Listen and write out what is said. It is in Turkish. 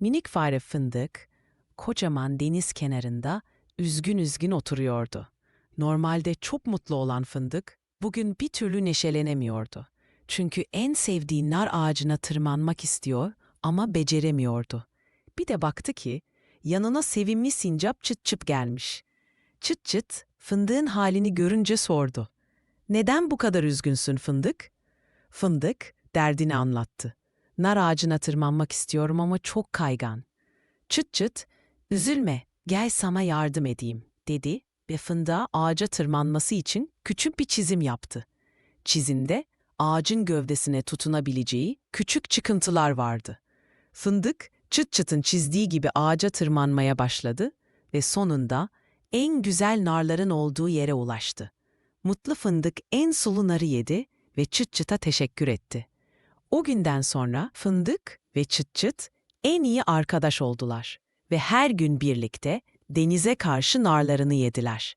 Minik fare fındık, kocaman deniz kenarında üzgün üzgün oturuyordu. Normalde çok mutlu olan fındık, bugün bir türlü neşelenemiyordu. Çünkü en sevdiği nar ağacına tırmanmak istiyor ama beceremiyordu. Bir de baktı ki, yanına sevimli sincap çıt çıt gelmiş. Çıt çıt, fındığın halini görünce sordu. Neden bu kadar üzgünsün fındık? Fındık, derdini anlattı. Nar ağacına tırmanmak istiyorum ama çok kaygan. Çıt çıt, üzülme, gel sana yardım edeyim, dedi ve fındığa ağaca tırmanması için küçük bir çizim yaptı. Çizimde ağacın gövdesine tutunabileceği küçük çıkıntılar vardı. Fındık, çıt çıtın çizdiği gibi ağaca tırmanmaya başladı ve sonunda en güzel narların olduğu yere ulaştı. Mutlu fındık en sulu narı yedi ve çıt çıta teşekkür etti. O günden sonra fındık ve çıt çıt en iyi arkadaş oldular ve her gün birlikte denize karşı narlarını yediler.